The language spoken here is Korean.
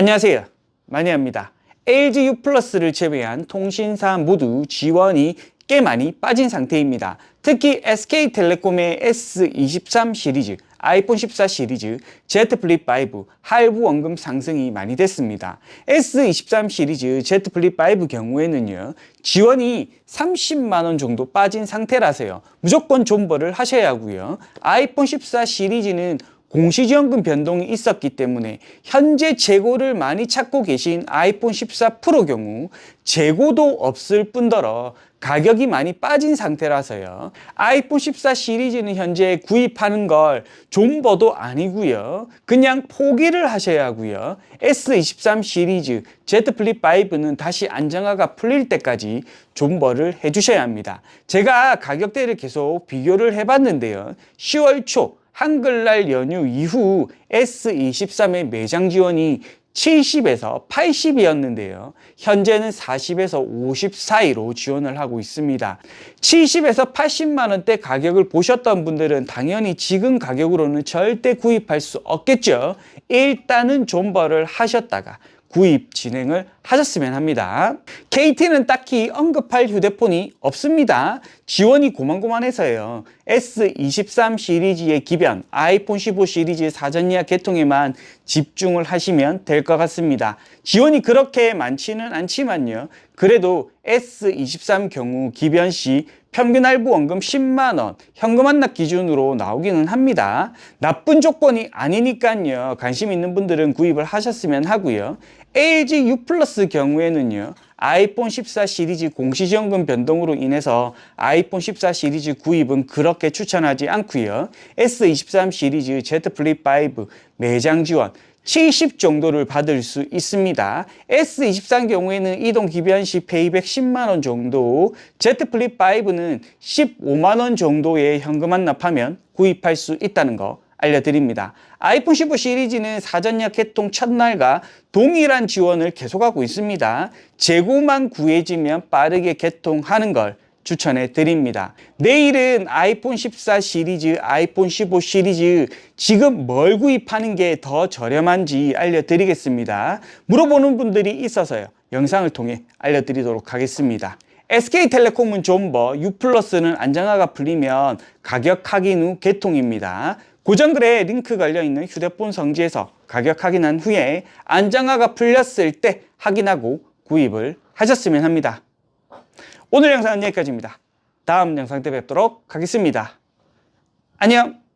안녕하세요. 마니아입니다. LG U 플러스를 제외한 통신사 모두 지원이 꽤 많이 빠진 상태입니다. 특히 SK텔레콤의 S23 시리즈, 아이폰 14 시리즈, Z 플립 5 할부 원금 상승이 많이 됐습니다. S23 시리즈, Z 플립 5 경우에는요. 지원이 30만 원 정도 빠진 상태라서요. 무조건 존버를 하셔야 하고요. 아이폰 14 시리즈는 공시지원금 변동이 있었기 때문에 현재 재고를 많이 찾고 계신 아이폰 14 프로 경우 재고도 없을 뿐더러 가격이 많이 빠진 상태라서요. 아이폰 14 시리즈는 현재 구입하는 걸 존버도 아니고요. 그냥 포기를 하셔야 하고요. S23 시리즈 Z 플립 5는 다시 안정화가 풀릴 때까지 존버를 해주셔야 합니다. 제가 가격대를 계속 비교를 해봤는데요. 10월 초 한글날 연휴 이후 S23의 매장 지원이 70에서 80이었는데요. 현재는 40에서 50 사이로 지원을 하고 있습니다. 70에서 80만 원대 가격을 보셨던 분들은 당연히 지금 가격으로는 절대 구입할 수 없겠죠. 일단은 존버를 하셨다가 구입 진행을 하셨으면 합니다. KT는 딱히 언급할 휴대폰이 없습니다. 지원이 고만고만해서요. S23 시리즈의 기변, 아이폰 15 시리즈 사전 예약 개통에만 집중을 하시면 될 것 같습니다. 지원이 그렇게 많지는 않지만요. 그래도 S23 경우 기변 시 평균 할부 원금 10만 원 현금 환납 기준으로 나오기는 합니다. 나쁜 조건이 아니니까요. 관심 있는 분들은 구입을 하셨으면 하고요. LG U 플러스 경우에는요. 아이폰 14 시리즈 공시지원금 변동으로 인해서 아이폰 14 시리즈 구입은 그렇게 추천하지 않고요. S23 시리즈 Z 플립 5 매장 지원 70 정도를 받을 수 있습니다. S23 경우에는 이동 기변 시 페이백 10만 원 정도, Z 플립 5는 15만 원 정도의 현금 환납하면 구입할 수 있다는 거 알려드립니다. 아이폰 15 시리즈는 사전 예약 개통 첫날과 동일한 지원을 계속하고 있습니다. 재고만 구해지면 빠르게 개통하는 걸 추천해 드립니다. 내일은 아이폰 14 시리즈, 아이폰 15 시리즈 지금 뭘 구입하는 게 더 저렴한지 알려드리겠습니다. 물어보는 분들이 있어서요. 영상을 통해 알려드리도록 하겠습니다. SK텔레콤은 존버, U+는 안정화가 풀리면 가격 확인 후 개통입니다. 고정글에 링크 걸려있는 휴대폰 성지에서 가격 확인한 후에 안정화가 풀렸을 때 확인하고 구입을 하셨으면 합니다. 오늘 영상은 여기까지입니다. 다음 영상 때 뵙도록 하겠습니다. 안녕!